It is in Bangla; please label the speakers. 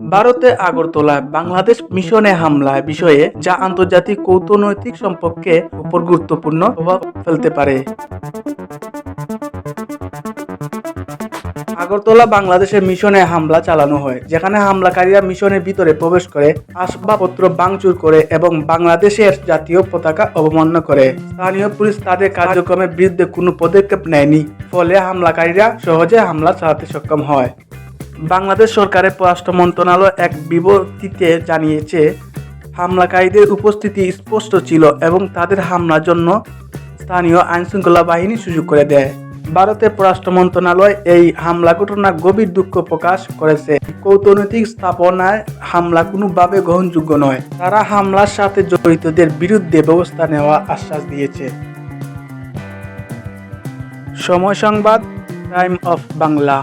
Speaker 1: ভারতে আগরতলায় বাংলাদেশ মিশনে হামলা বিষয়ে যা আন্তর্জাতিক কূটনৈতিক সম্পর্কে উপর গুরুত্বপূর্ণ প্রভাব ফেলতে পারে। আগরতলা বাংলাদেশের মিশনে হামলা চালানো হয়, যেখানে হামলাকারীরা মিশনের ভিতরে প্রবেশ করে, আসবাবপত্র ভাঙচুর করে এবং বাংলাদেশের জাতীয় পতাকা অবমাননা করে। স্থানীয় পুলিশ তাদের কার্যক্রমের বিরুদ্ধে কোনো পদক্ষেপ নেয়নি, ফলে হামলাকারীরা সহজে হামলা চালাতে সক্ষম হয়। বাংলাদেশ সরকারের পররাষ্ট্র মন্ত্রণালয় এক বিবৃতিতে জানিয়েছে, হামলাকারীদের উপস্থিতি স্পষ্ট ছিল এবং তাদের হামলার জন্য স্থানীয় আইনশৃঙ্খলা বাহিনী সুযোগ করে দেয়। ভারতের পররাষ্ট্র মন্ত্রণালয় এই হামলা ঘটনা গভীর দুঃখ প্রকাশ করেছে। কূটনৈতিক স্থাপনায় হামলা কোনোভাবে গ্রহণযোগ্য নয়। তারা হামলার সাথে জড়িতদের বিরুদ্ধে ব্যবস্থা নেওয়া আশ্বাস দিয়েছে। সময় সংবাদ, টাইম অফ বাংলা।